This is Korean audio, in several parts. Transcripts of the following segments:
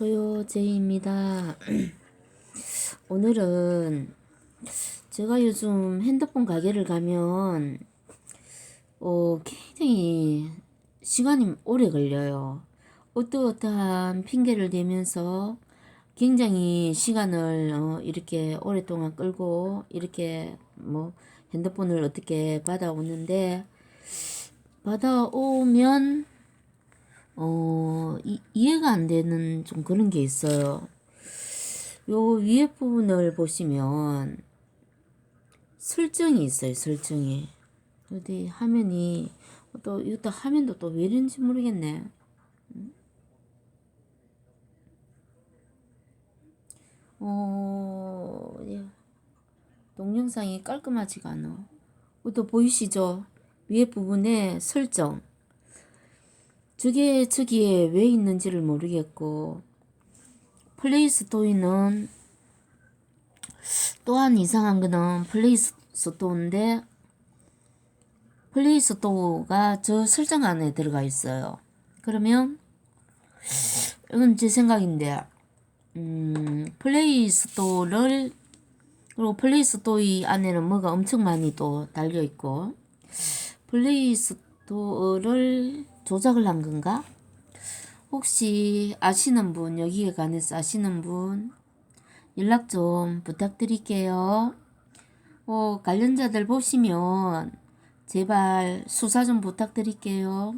소요제입니다. 오늘은 제가 요즘 핸드폰 가게를 가면 어, 굉장히 시간이 오래 걸려요. 어떠어떠한 핑계를 대면서 굉장히 시간을 어, 이렇게 오랫동안 끌고 이렇게 뭐 핸드폰을 어떻게 받아오는데 받아오면 어, 이, 이해가 안 되는 좀 그런 게 있어요. 요 위에 부분을 보시면 설정이 있어요, 설정이. 어디 화면이 또 이것도 화면도 또 왜 이런지 모르겠네. 어, 예. 동영상이 깔끔하지가 않아. 또 보이시죠? 위에 부분에 설정. 저게 저기에 왜 있는지를 모르겠고 플레이스토어는 또한 이상한 거는 플레이스토어인데 플레이스토어가 저 설정 안에 들어가 있어요. 그러면 이건 제 생각인데 음, 플레이스토어를 그리고 플레이스토어 안에는 뭐가 엄청 많이 또 달려 있고 플레이스토어 를 조작을 한 건가? 혹시 아시는 분, 여기에 관해서 아시는 분, 연락 좀 부탁드릴게요. 어, 관련자들 보시면, 제발 수사 좀 부탁드릴게요.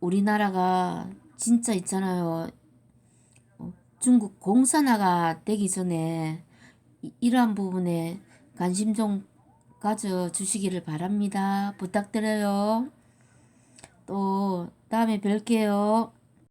우리나라가 진짜 있잖아요. 어, 중국 공산화가 되기 전에 이- 이러한 부분에 관심 좀 가져 주시기를 바랍니다. 부탁드려요. 또 다음에 뵐게요.